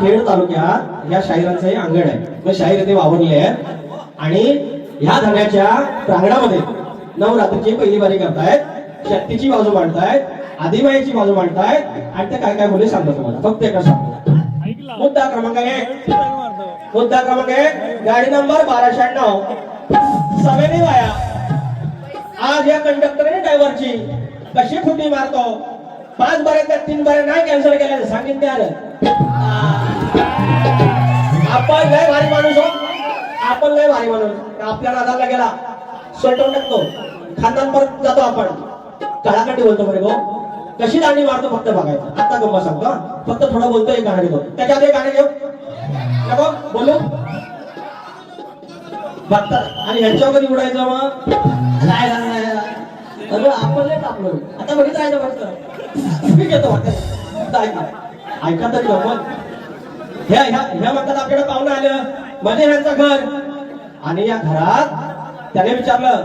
खेड तालुक्यात या शाहिरांचं हे अंगण आहे. मग शाहीर ते वावरले आहेत. आणि ह्या धन्याच्या प्रांगणामध्ये नवरात्रीची पहिली बारी करतायत. शक्तीची बाजू मांडतायत. आदिबाईची बाजू मांडतायत. आणि ते काय काय बोलले सांगतो तुम्हाला. फक्त एकच सांगतो. मुद्दा क्रमांक एक. मुद्दा क्रमांक एक. गाडी नंबर बाराशे शहाण्णव सवेनी वाया आज या कंडक्टरने ड्रायव्हरची कशी फुटी मारतो? पाच बरे तीन बऱ्या नाही कॅन्सल केल्या सांगितले आलं आपण लय भारी माणूस हो. आपण लय भारी माणूस. आपल्या नादाला गेला. स्वेटर टाकतो खानदान परत जातो आपण. तळाकडे बोलतो बरे गो कशी दांडी मारतो फक्त बघायचं. आता गप्पा सांगतो फक्त थोडं बोलतो एक गाणं घेतो. त्याच्यात एक गाणं घेऊ. नको बोलू. बघतात. आणि ह्यांच्यावर कधी उडायचं मग? काय अरे आपण लय टाकलो आता बघितलं आहे फक्त. ऐका तरी गमत ह्या ह्या ह्या म्हणतात आपल्याकडे पाहुणं आलं म्हणजे ह्यांचं घर आणि या घरात त्याने विचारलं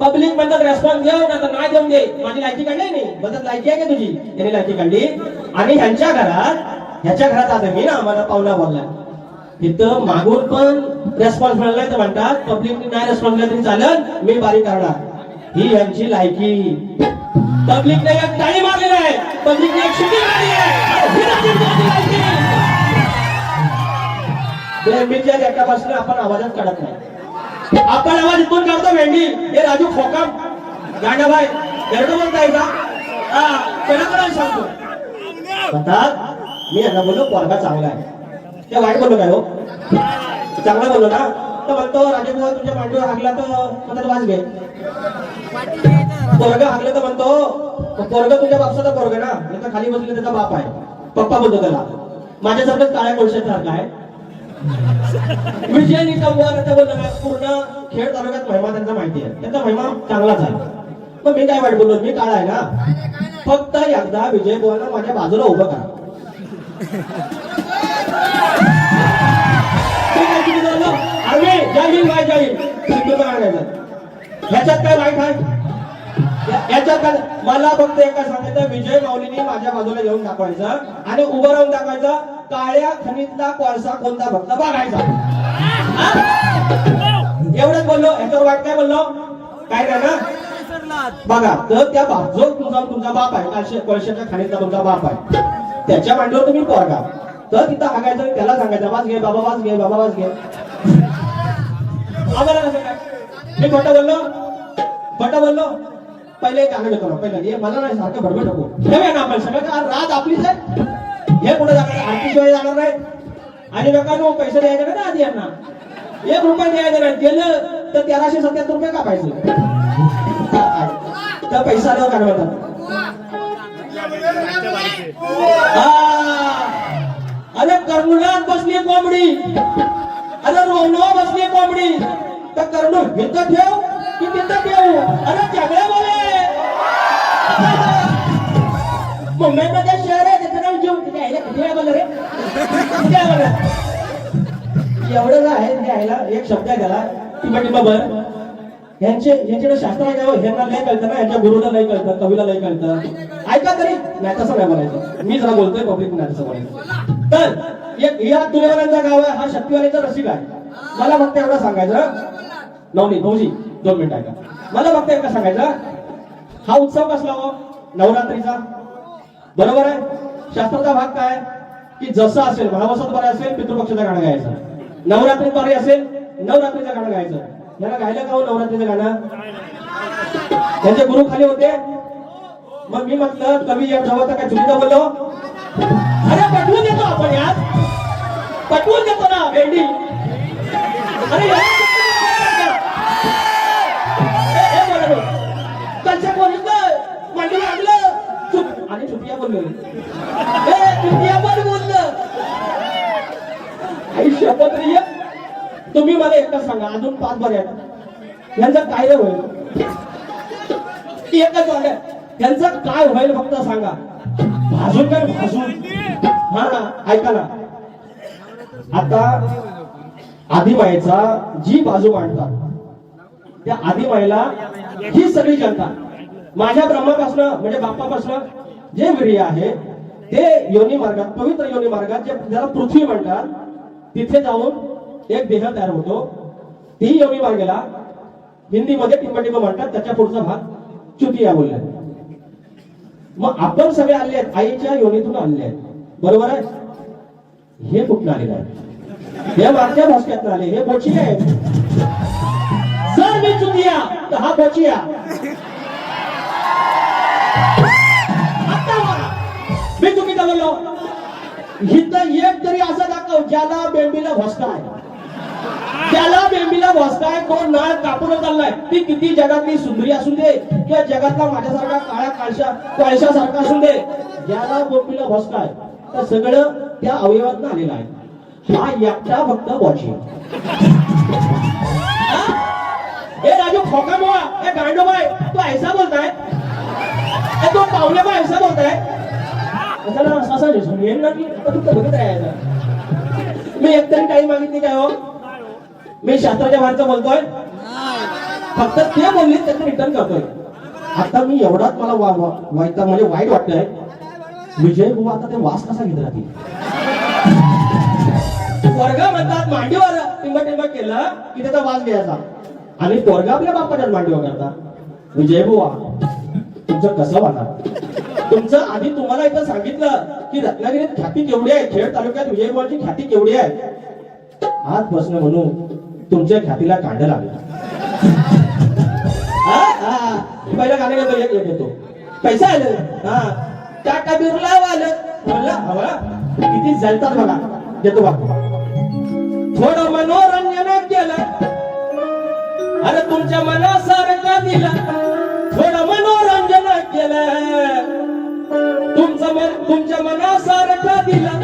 पब्लिक म्हणतात रेस्पॉन्स देऊ ना तर नाही देऊन दे माझी लायकी काढली नाही म्हणतात लायकी आहे का तुझी त्याने लायकी काढली आणि ह्यांच्या घरात ह्याच्या घरात आता मी ना आम्हाला पाहुणा बोलला तिथं मागून पण रेस्पॉन्स मिळाला तर म्हणतात पब्लिक नाही रेस्पॉन्स दिला तरी चालत मी बारीक करणार. ही यांची लायकी. पब्लिकने एक टाळी मारलेली आहे. पब्लिकने एक शिटी मारली आहे. आणि गटापासून आपण आवाजात काढत नाही. आपण आवाज इथून काढतो भेंडी हे राजू खोकम. गांडाबाई एवढं बोलताय का? हा कोणाकडे सांगतो? म्हणतात मी यांना बोललो पोरगा चांगला आहे. ते वाईट बोललो काय हो? चांगला बोललो ना? तर म्हणतो राजू बुवा तुझ्या मांडीवर हागला तर मदत वाज घे. पोरग हागलं तर म्हणतो पोरग तुझ्या बापसाचा पोरग ना? नाही खाली बसले त्याचा बाप आहे. पप्पा बोलतो त्याला माझ्यासारखंच काळ्या कोळशासारखा आहे. विजय निकमवर पूर्ण खेळ तालुक्यात महिमा त्यांचा माहिती आहे. त्यांचा महिमा चांगलाच आहे मग मी काय वाईट बोललो? मी काळा आहे ना? फक्त एकदा विजय बुवाला माझ्या बाजूला उभं करा. काय बोललो? जय हिंद भाई जय हिंद ह्याच्यात काय वाईट आहे? याच्यात काय? मला फक्त एका सांगायचं विजय माऊलीने माझ्या बाजूला येऊन दाखवायचं आणि उभं राहून दाखवायचं काळ्या खनितला कोळसा कोणता फक्त बघायचा. एवढंच बोललो. ह्याच्यावर वाईट काय बोललो? काय नाही ना? बघा तर त्या बाप जो तुमचा तुमचा बाप आहे. काळशे- कोळशाच्या खाणीतला तुमचा बाप आहे. त्याच्या मांडीवर तुम्ही पोरगा. तर तिथं हागायचं त्याला सांगायचं वाच घे बाबा वाच घे बाबा वाच घे. आम्हाला कसं काय? मी खोटं बोललो? खोटं बोललो? पहिले एक गाणं घेतो ना पहिलं. हे मला नाही सारखं बडबड नको. ठेवूया ना आपण सगळं. का रात आपलीच आहे हे कुठं जाणार आरतीशिवाय जाणार नाही. आणि लोकांना पैसे द्यायचे नाही ना आधी यांना? एक रुपया द्यायचे नाही. गेलं तर तेराशे सत्याहत्तर रुपये का पाहिजे तर पैसा आल्यावर काय म्हणतात अरे कर्नुलात बसली कोंबडी. अरे रोवणावर बसली कोंबडी. तर कर्नूल इथं ठेव की तिथं ठेव अरे चांगल्या बोले. मुंबईमध्ये शहर आहे त्याचं नाव जीव तिथे आहे किती आहे बोल रे? किती आहे बोल एवढं आहे यायला एक शब्द आहे त्याला टिंबा टिंबा बर यांचे यांच्याकडे शास्त्र आहे का हो? ह्यांना लय कळतं ना यांच्या गुरुला नाही कळतं कवीला नाही कळतं. ऐका तरी नाही तसं नाही बोलायचं. मी जरा बोलतोय पब्लिक नाही तसं बोलायचं तर एक या तुलेवाल्यांचा गाव आहे हा शक्तिवालीचा रसिक आहे. मला फक्त एवढं सांगायचं. नवनी भाऊजी दोन मिनिट ऐका. मला फक्त एवढं सांगायचं. हा उत्सव कसला हो? नवरात्रीचा. बरोबर आहे? शास्त्राचा भाग काय? की जसं असेल महावसत बरं असेल पितृपक्षाचं गाणं गायचं. नवरात्री बरे असेल नवरात्रीचं गाणं गायचं. याला गायलं का हो नवरात्रीचं गाणं? त्यांचे गुरु खाली होते. मग मी म्हटलं कवी या जवळ काय चुकीचं बोललो? अरे पटवून देतो आपण यात. पटवून देतो ना भेंडी अरे याला ए, बोललं. मांडी लागलं चुप. आणि चुपिया बोललो. चुपिया पण बोललं. आई शपथ रे तुम्ही मला एकच सांगा अजून पाच बरे यांचं काय होईल? एकच वाट यांचं काय होईल फक्त सांगा. भाजून काय भाजून? हा ऐका ना. आता आदिबाईचा जी बाजू मांडतात त्या आदिबाईला ही सगळी जनता माझ्या ब्रह्मापासनं म्हणजे बाप्पापासनं जे वीर्य आहे ते योनी मार्गात पवित्र योनी मार्गात जे ज्याला पृथ्वी म्हणतात तिथे जाऊन एक देह तयार होतो. ती योनी मार्गेला हिंदीमध्ये टिंबटिंब म्हणतात त्याच्या पुढचा भाग चुतिया बोलल्या. मग आपण सगळे आले आहेत आईच्या योनीतून आणले आहेत. बरोबर आहे? हे कुठून आलेलं आहे? हे मागच्या भाषेत आले. हे बोची आहे. जर मी चुकिया तर हा बोचिया मी चुकीचा बोललो? इथं एक तरी असं दाखव ज्याला बेंबीला भोसका आहे. त्याला बेंबीला भोसकाय तो नळ कापून चाललाय ती किती जगातली सुंदरी असू दे किंवा जगातला माझ्यासारखा काळ्या काळशा काळशासारखा असू दे ज्याला बेंबीला भोसकाय तर सगळं त्या अवयवात आलेलं आहे. हा एकटा फक्त बॉची ए राजू खोका मोळा. ए गांडो बाय तू ऐसा बोलताय? ए तो पावले बाय ऐसा बोलताय? त्याला असं असं दिसून येईल ना की? तू तर बघत आहे मी एकतरी काही मागितली काय हो? मी शास्त्राच्या बाहेरचं बोलतोय. फक्त ते बोलले त्याचं रिटर्न करतोय. आता मी एवढाच मला वा- वा- म्हणजे वाईट वाटतंय. विजय भाऊ आता ते वास कसा घेत राहतील? पोरगा म्हणतात मांडीवर टिंब टिंब केलं की त्याचा वास घ्यायचा. आणि पोरगा आपल्या बापाच्याच मांडीवर करता विजय बुवा तुमचं कसं वाटणार तुमचं आधी तुम्हाला एकदा सांगितलं की रत्नागिरीत ख्याती केवढी आहे खेड तालुक्यात विजय बुवाची ख्याती केवढी आहे. आज प्रश्न म्हणून तुमच्या ख्यातीला कांड लागला. हा? हा. पहिलं गाणं घेतो एक घेतो. पैसा आले. हा. टाटा बिर्ला आलं म्हणलं हवा किती जलतात बघा. घेतो बघा थोडं मनोरंजन केलं. अरे तुमच्या मनासारखा दिलं. थोडं मनोरंजन केलं. तुमचं मन तुमच्या मनासारखा दिलं.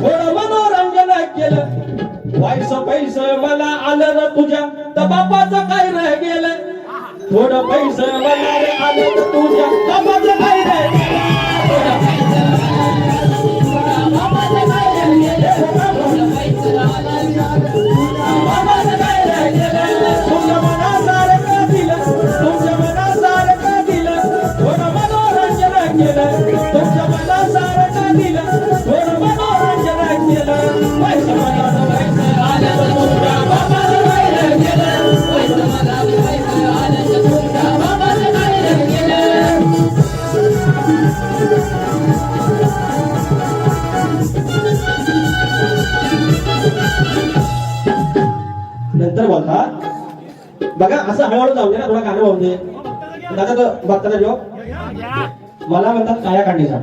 थोडं मनोरंजन केलं. वाईस पैस मला आलं ना तुझ्या. तर बापाचं काय राह गेलं? थोडं पैस मला रे आलं र? तुझ्या बापाचं काय रह गेलं थोडं बापाचं काय रह गेलं बघा असं हळूहळू जाऊ दे ना थोडा गाणं वाहून दे. दादा तो बघताना जो मला म्हणतात काया काढण्याचा.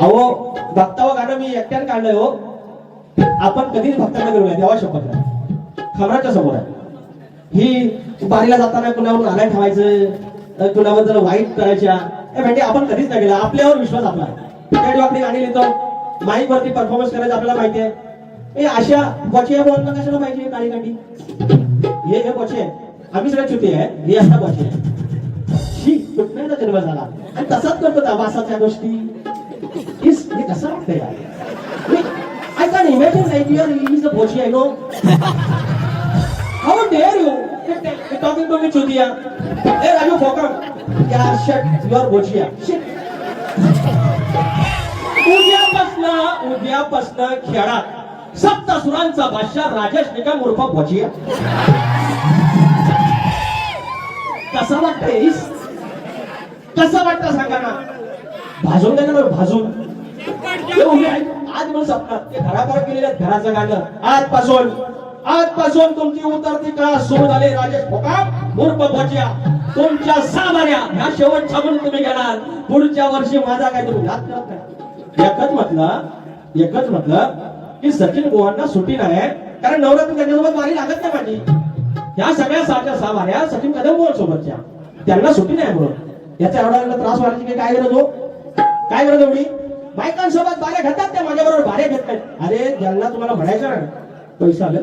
अहो भक्तावं हो गाणं मी एकट्याने काढलंय हो. आपण कधीच भक्तांना करू नये देवा शपथ नाही खबराच्या समोर आहे. ही बारीला जाताना कुणावर नारायण ठेवायचं कुणावर कुणाबद्दल वाईट करायच्या हे म्हणजे आपण कधीच नाही केलं. आपल्यावर विश्वास आपला त्या आपली गाणी लिहितो माईक वरती परफॉर्मन्स करायचं आपल्याला माहिती आहे. हे अशा बॉचिया बोलणं कशाला पाहिजे काळी कांडी हे? हे बॉचे आम्ही सगळे चुती आहे हे। असा बॉचे शी कुठण्याचा जन्म झाला आणि तसाच करतो त्या वासाच्या गोष्टी इस हे कसं वाटतं यार I can imagine like your is a Bochi I know. How dare you talking to me चुतिया ए, राजू फोकम यार शट युअर बोचिया शिट उद्यापासनं उद्यापासनं खेळात सप्तसुरांचा बादशाह राजेश निकम उर्फ भजिया कसं वाटतंय कसं वाटतं सांगा ना? भाजून द्या ना भाजून. आज म्हणून सपनात ते घराबाहेर गेलेल्या घराचं गाणं आजपासून आजपासून तुमची उतरती काळ सुरू झाली राजेश फोकाम उर्फ भजिया. तुमच्या सामान्या ह्या शेवटच्या म्हणून तुम्ही घेणार. पुढच्या वर्षी माझा काय तुम्ही याद करत नाही. एकच म्हटलं एकच म्हटलं की सचिन गोवांना सुट्टी नाही कारण नवरात्र त्यांच्यासोबत वारी लागत नाही माझी. ह्या सगळ्या साच्या सामान्या सचिन कदम गोळ सोबतच्या त्यांना सुट्टी नाही म्हणून. याचा एवढा त्रास व्हायची काय गरज हो? काय गरज एवढी बायकांसोबत बाऱ्या घेतात त्या माझ्या बरोबर बाऱ्या घेत नाहीत. अरे ज्यांना तुम्हाला म्हणायचं ना पैसा आलं.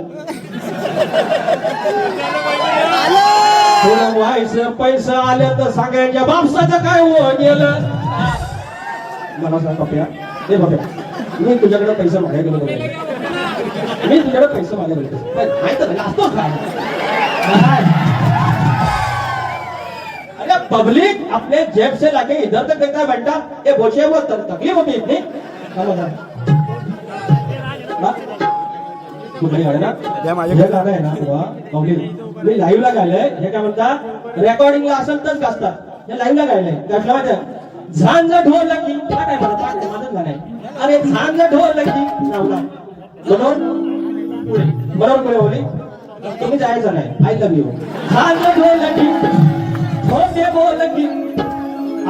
व्हायचं पैसा आलं तर सांगायच्या बापसाचं काय हो गेलं मला सांग पप्या. ए पप्या. मी तुझ्याकडे पैसा मागायला गेलो. मी तुझ्याकडे पैसे मागायला गेलो काय अरे पब्लिक अपने जेब से लाके इधर तक देता है बेटा ये वो त- तकलीफ होती इतनी? तू घरी आहे ना. हे गाणं आहे ना पब्लिक मी लाईव्हला गायलंय. हे काय म्हणता? रेकॉर्डिंगला असेल तरच गाजतात. हे लाईव्हला गायलंय. गाजला माहिती झांज ढोल लकी काय मला काय माझंच गाणं आहे अरे झांज ढोल लकी लावला बरोबर पुढे बरोबर पुढे बोली. तुम्ही जायचं नाही. आय लव्ह यू झांज ढोल लकी होते बोल लकी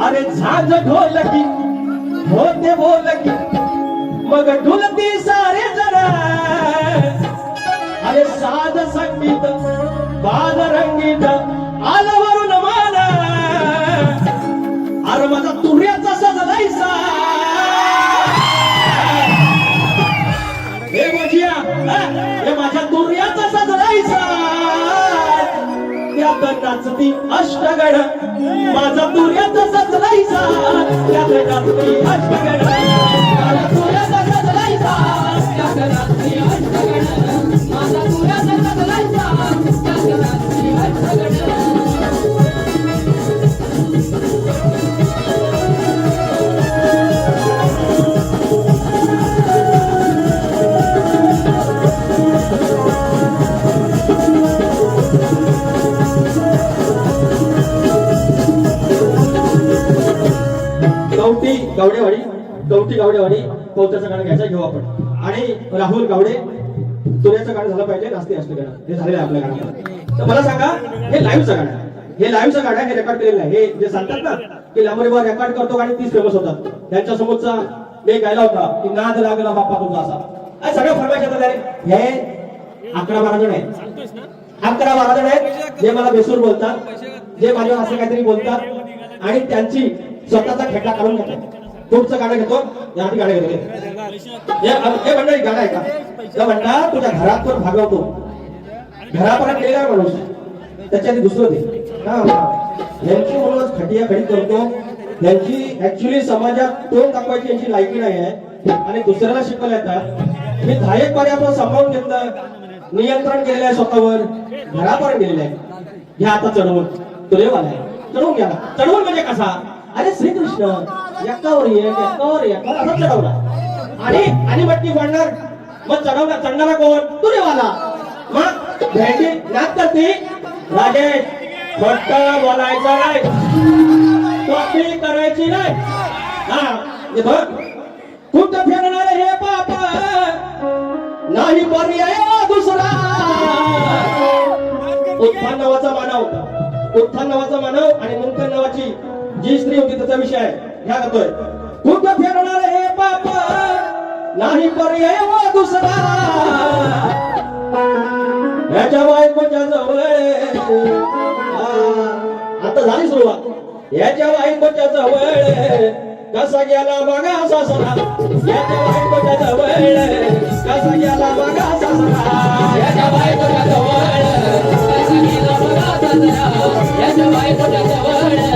अरे झांज ढोल लकी होते बोल लकी मग ढुलती सारे जरा. अरे साध संगीत बाज रंगीत आलं वरून माना अरे माझा तुर्या माझ्या दुर्याचा सजलायसा त्यात नाचती अष्टगड. माझा दुर्याचा सजलायसा त्यात नाचती अष्टगड. माझा दुर्याचा सजलायसा त्यात नाचती अष्टगड. माझा घेऊ आपण. आणि राहुल गावडे तुऱ्याचं गाणं झालं पाहिजे नास्ती असतं गाणं. हे झालेलं आहे आपल्या गाणं तर मला सांगा हे लाईव्हचं गाणं आहे. हे लाईव्हचं गाणं हे रेकॉर्ड केलेलं आहे. हे जे सांगतात ना की लांबरी बाबा रेकॉर्ड करतो आणि तीच फेमस होतात. त्यांच्या समोरचा मी गायला होता की नाद लागला बाप्पा तुमचा असा. अरे सगळं फरमाईश येतात अरे हे अकरा बारा जण आहेत. अकरा बारा जण आहेत. जे मला बेसूर बोलतात जे माझ्यावर असं काहीतरी बोलतात आणि त्यांची स्वतःचा खेटा काढून घेतात. तुमचं गाणं घेतो. या गाणं घेतो. हे मंडळी गाणं आहे का ते तुझ्या घरात पण भागवतो. घरापर्यंत गेला माणूस? त्याच्यात दुसरं दे. हो? यांची म्हणूनच खटिया खडी करतो. यांची ऍक्च्युली समाजात तोंड दाखवायची यांची लायकी नाही आहे. आणि दुसऱ्याला शिकवलं येतात मी दहा एक आपण सांभाळून घेतलं. नियंत्रण केलेलं आहे स्वतःवर. घरापर्यंत गेलेलं आहे. घ्या आता चढवून. तुरेवाला आहे. चढवून घ्या चढवून म्हणजे कसा? अरे श्रीकृष्ण एकावर एक एकावर एक. असा चढवला. आणि आणि मटकी फोडणार. मग चढवला चढणारा कोण? तुरेवाला. मग भेंडी तर करते राजेश फक्त बोलायचं नाही. कॉपी करायची नाही. हा हे बघ. कुठं फिरणार हे पाप नाही पर्याय दुसरा. उत्थान नावाचा मानव. उत्थान नावाचा मानव आणि मुंकन नावाची. जी स्त्री होती त्याचा विषय आहे. ह्या करतोय. कुठं फिरणार हे पाप नाही पर्याय दुसरा. याच्या बायकोच्या जवळ. आता झाली सुरुवात. याच्या बायकोच्या जवळ. कसा गेला बघा सासरा. याच्या बायकोच्या जवळ. कसा गेला बघा सासरा. याच्या बायकोच्या जवळ. कसा गेला बघा सासरा. याच्या बायकोच्या जवळ.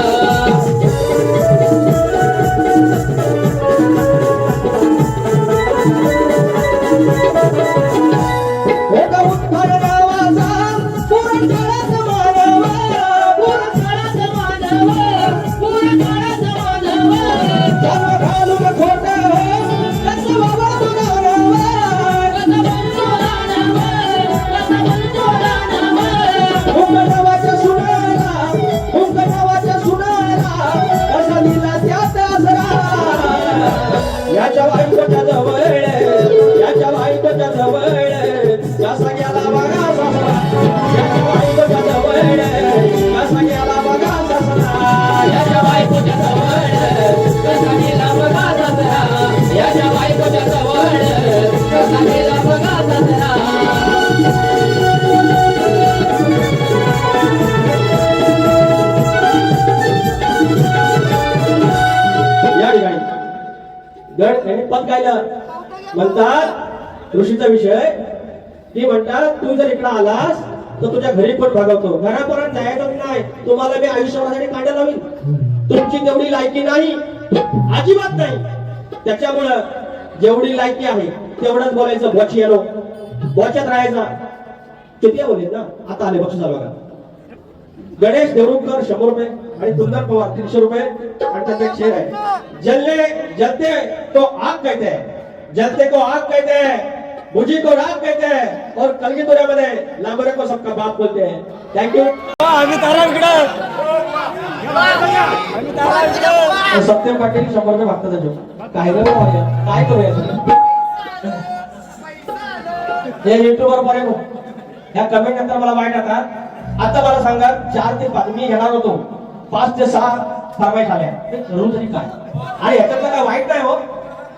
पद गायलं. म्हणतात ऋषीचा विषय ती म्हणतात तू जर इकडं आलास तर तुझ्या घरी पण भागवतो? घरापर्यंत जायचं नाही? तुम्हाला मी आयुष्यभरासाठी कांड्या लावीन. तुमची तेवढी लायकी नाही अजिबात नाही. त्याच्यामुळं जेवढी लायकी आहे तेवढंच बोलायचं बच येलो. बॉच्यात राहायचा. किती बोलले ना? आता आले बक्ष झालं बघा. गणेश देवरुखकर शंभर रुपये. आणि सुंदर पवार तीनशे रुपये आणि त्याचा एक शेर आहे. जलने जलते तो आग कहते हैं. जलते को आग कहते हैं. बुझी को राग कहते हैं. और कलगी मध्ये लांबरे को सबका बाप बोलते हैं. तारा इकडं सत्यम पाटील शंभर रुपये मागतात त्याच्यावर. काय रे काय करूया? हे युट्यूबवर पर्यंत या कमेंट नंतर मला वाईट येतात आता मला सांगा चार ते पाच मी येणार होतो. पाच ते सहा फरमाईश झाल्या. करून तरी काय? आणि याच्यातलं काय वाईट नाही हो.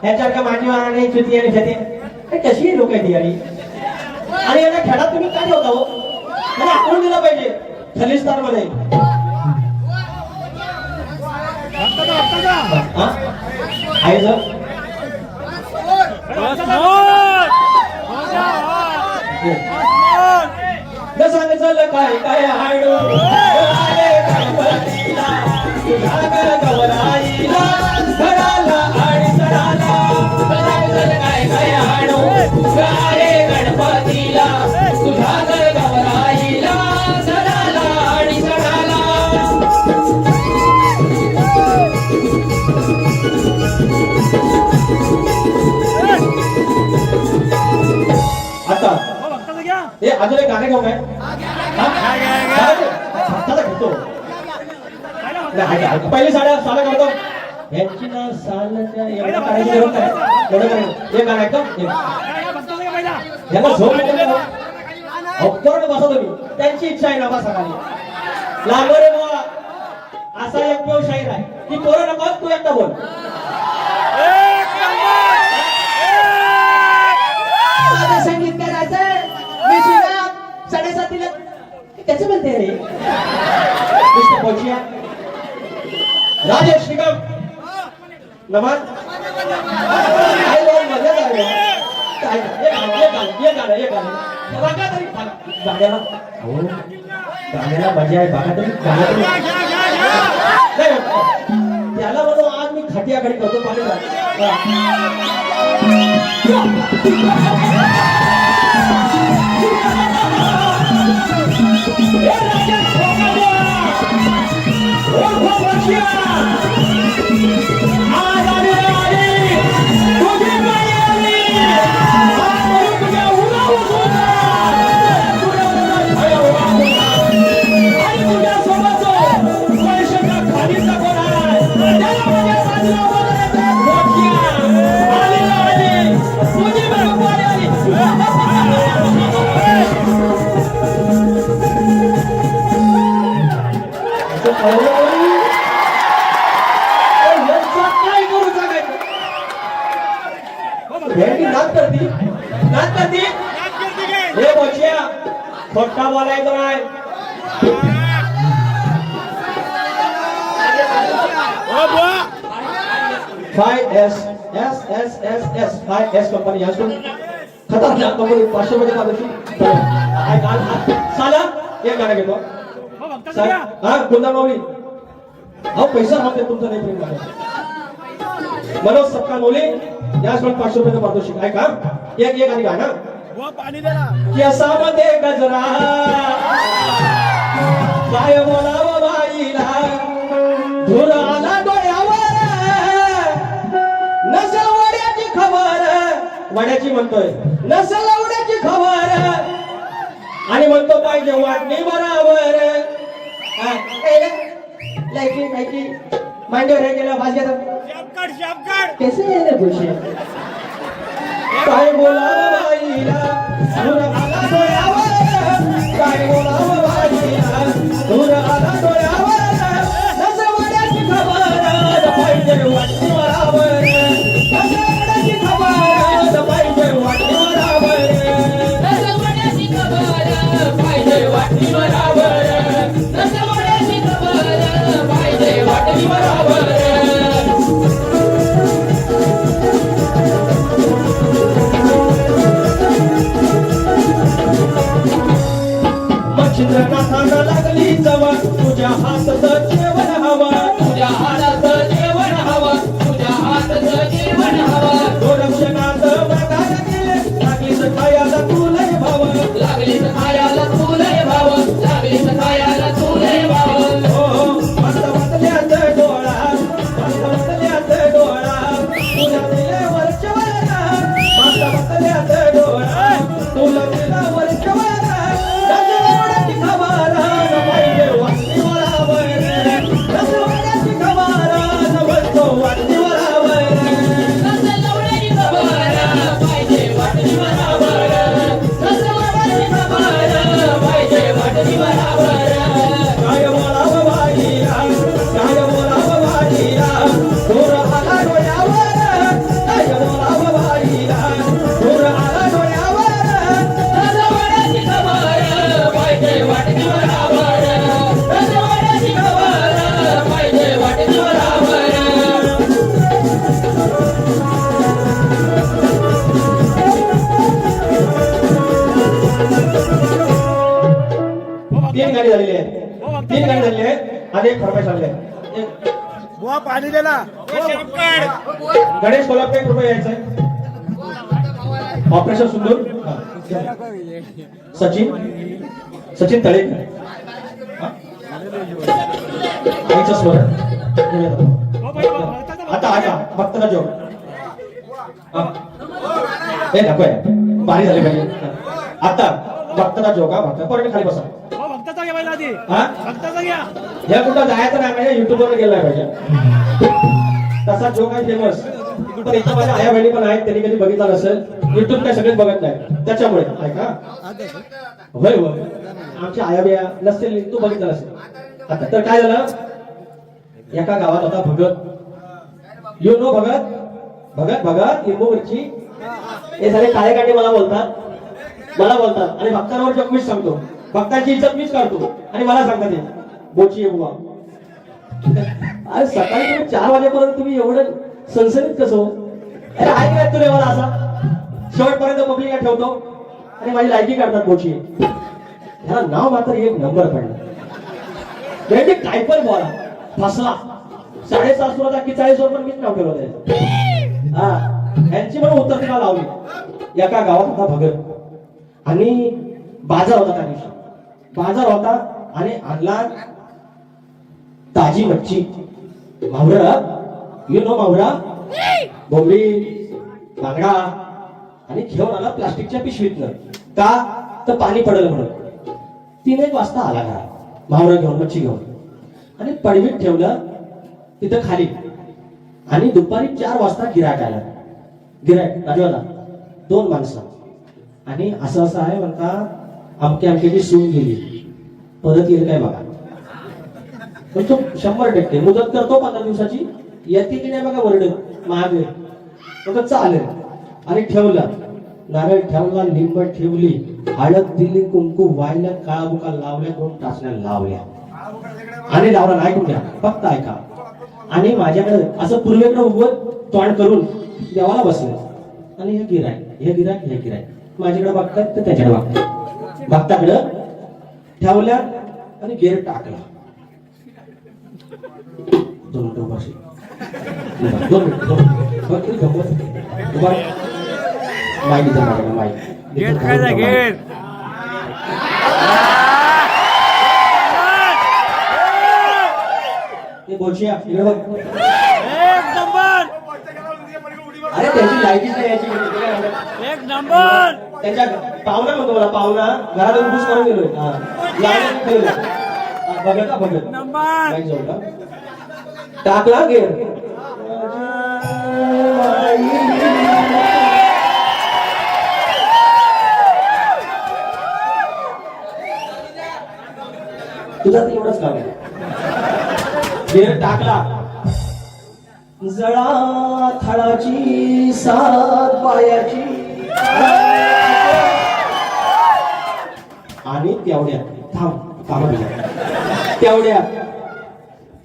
ह्याच्यात काय मांडीवर आणि चुती आणि शेती कशी लोक आहेत ही आणि आणि याच्या खेळात तुम्ही काय होता हो? मला आठवण दिला पाहिजे. खलिस्तानमध्ये आहे सर. सांगितलं काय काय हाडू नाही. पहिली साड्या साला करतो यांची ना सालच्या एवढं करायची गरज नाही. एवढं करायचं गाणं ऐकतो. यांना झोप येते का? अहो, पूर्ण बसा तुम्ही त्यांची इच्छा आहे ना बसा खाली. लांबरे बुवा असा एक शाहीर आहे. की पोरं नको तू एकटा बोल. नमन मजा गाण्याला. गाण्याला मजा आहे. बघा तरी गाणं तरी. त्याला म्हणून आज मी खटियाकडे करतो पाणी काय गाणं घेतो? हा कुंदा माऊली? अहो पैसा राहते तुमचा नाही प्रेम. मनोज सपकाळ मौली याच पण पाचशे रुपये पारितोषिक. आहे का एक एक आणि गाणं केसामध्ये गजरा. काय बोलावं बाईला? धुर आला डोळ्यावर. नसल वड्याची खबर. वड्याची म्हणतोय. नसल आणि म्हणतो पाहिजे वाटणी बराबर. हा? लायकी लायकी कैसे रे खुशी काय बोलावं बाईला? दूर आला डोळ्यावर. काय बोलावं बाईला? दूर आला डोळ्यावर. नसवड्याची खबर पाहिजे वाटणी. गणेश कोल्हापूर एक रुपये यायचंय ऑपरेशन सुंदर. सचिन? सचिन तळेकर? आईचं स्वर. आता आता भक्ताला जोड हा. हे नको आहे. भारी झाले पाहिजे. आता भक्ताला जोगा भक्त. पण खाली बसा. भक्ताचा घ्या आधी. हा? भक्ताचा घ्या. या कुठं जायचं नाही पाहिजे युट्यूबवर गेला नाही पाहिजे तसा जो काय फेमस इथं माझ्या आया बहिणी पण आहेत त्यांनी कधी बघितला नसेल. युट्यूब काय सगळेच बघत नाही. त्याच्यामुळे होय होय. आमच्या आया बिया नसतील तू बघितला नसेल. आता तर काय झालं? एका गावात होता भगत. यु नो भगत? भगत भगत लिंबूवरची हे सगळे काळे काटे मला बोलतात. मला बोलतात. आणि भक्तांवर जग मीच सांगतो. भक्तांची इज्जत मीच काढतो. आणि मला सांगतात बोची आहे बुवा. आज सकाळी तुम्ही चार वाजेपर्यंत तुम्ही एवढं सनसनीत कसं हो? अरे आहे काय तुला मला असा? शेवटपर्यंत पब्लिकला ठेवतो. आणि माझी लायकी काढतात बोची. ह्याला नाव मात्र एक नंबर पडलं. म्हणजे काय पण बोला फसला. साडेसात सोळा की चाळीस वर पण मीच नाव ठेवलं त्याचं. हा. यांची पण उत्तर तिला लावली. एका गावात होता भगत. आणि बाजार होता त्या दिवशी. बाजार होता आणि आणला ताजी मच्छी. मावरा यु नो मावरा बोंबडी बांगडा आणि घेऊन आला प्लास्टिकच्या पिशवीतनं. का? तर पाणी पडलं म्हणून. तीन एक वाजता आला घरा. मावरा घेऊन मच्छी घेऊन. आणि पडवीत ठेवलं तिथं खाली. आणि दुपारी चार वाजता गिराक आला. गिराक राजवाला दोन माणसं. आणि असं असं आहे म्हणता अमके अमक्याची सून गेली. परत येईल काय बघा. तो शंभर टक्के. मुदत करतो पंधरा दिवसाची. येते की नाही बघा वरड महादेव मग चालेल. आणि ठेवला. नारळ ठेवला लिंब ठेवली. हळद दिली कुंकू वायला काळा बुका लावल्या दोन टाचण्या लावल्या. आणि लावला नाही कुठ्या फक्त ऐका. आणि माझ्याकडे असं पूर्वेकडे उभं तोंड करून देवाला बसलं. आणि हे गिराय हे गिराय हे गिराय माझ्याकडे बघतात तर त्याच्याकडे बघतात. भक्ताकडं ठेवल्या आणि गेर टाकला. दोन मिनिटं दोन मिनिटं. गेट ते नंबर! अरे त्याची लायकीच नाही याची? एक नंबर त्याच्या पाहुणा म्हणतो मला पाहुणा घरात उभूस करून गेलोय बघत बघत नंबर? टाकला गेर तुझा तर एवढंच काम गेर टाकला. जळा थळाची सात पायाची. आणि तेवढ्या थांब थांब तेवढ्या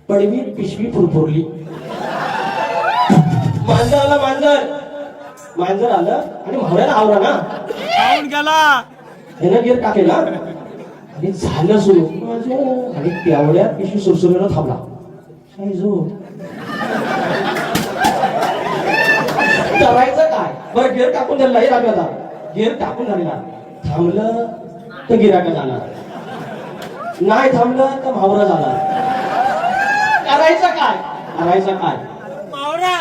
पडवी पिशवी फुरफुरली मांजर आलं मांजर. मांजर आलं आणि म्हावऱ्याला आवरा ना. गेला. यानं गिर टाकेला आणि झालं सुरू. आणि तेवढ्या पिशवी सुरसुरीनं थांबला. जो. करायचं काय? बरं गिर टाकून झालेला हे लागला गिर टाकून झालेला थांबलं तर गिराका जाणार. नाही थांबलं तर भावरा जाणार. करायचं काय? करायचं काय? मावरा.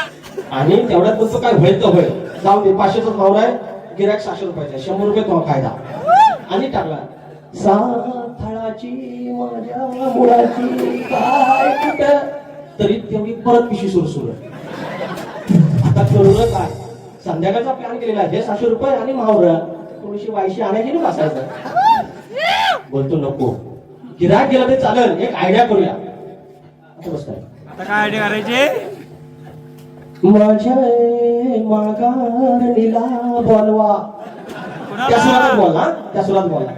आणि तेवढ्यात तुमचं काय होईल तर होईल. जाऊ दे पाचशेच मावरा आहे. गिराक सहाशे रुपयाचा. शंभर रुपये तो कायदा. आणि टाकला. साथळाची माझ्या मुलाची काय कुठं? तरी तेवढी परत पिशवी सुरू सुरू. आता ठरवलं काय? संध्याकाळचा प्लॅन केलेला आहे. हे सहाशे रुपये आणि मावरा. थोडीशी वायशी आणायची ना बसायचं. बोलतो नको. गिराक गेला ते चालेल. एक आयडिया करूया. आता काय आयडिया करायची? माझ्या माघारणीला बोलवा. त्या सुरात बोल त्या सुरात बोला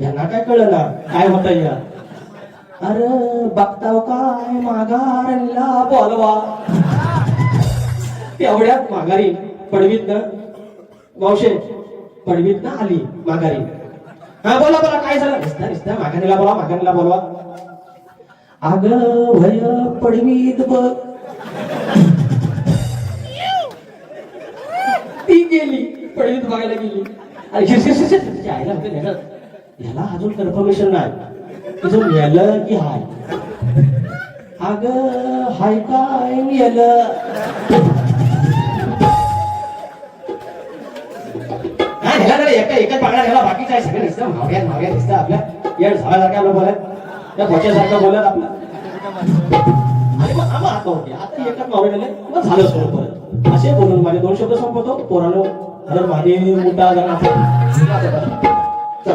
यांना काय कळलं ना? काय होत या? अरे बघताव काय? माघारणीला बोलवा. तेवढ्यात माघारी पडवीत ना? मावशे पडवीत ना आली माघारी. हा बोला बोला काय झालं? रिश्ता रिश्ता मागानीला बोला मागानीला बोलवा. अग भय पडवीत बघ. ती गेली पडवीत बघायला गेली. आणि शिर- आईला याला अजून कन्फर्मेशन नाही. तुझं मेलं की हाय. अग हाय काय मेलं? एका एकच पाकळा घ्यायला बाकीचं आहे सगळं दिसतं. माव्या माव्या दिसतं आपल्या. या झाल्यासारखं आपलं बोलायला त्या बोच्यासारखं बोलत आपला. आणि मग आम्हा आता होते आता एकाच मावळे मग झालं सोड परत. असे बोलून माझे दोन शब्द संपवतो. पोरानो अरे माझे मोठा जण चल.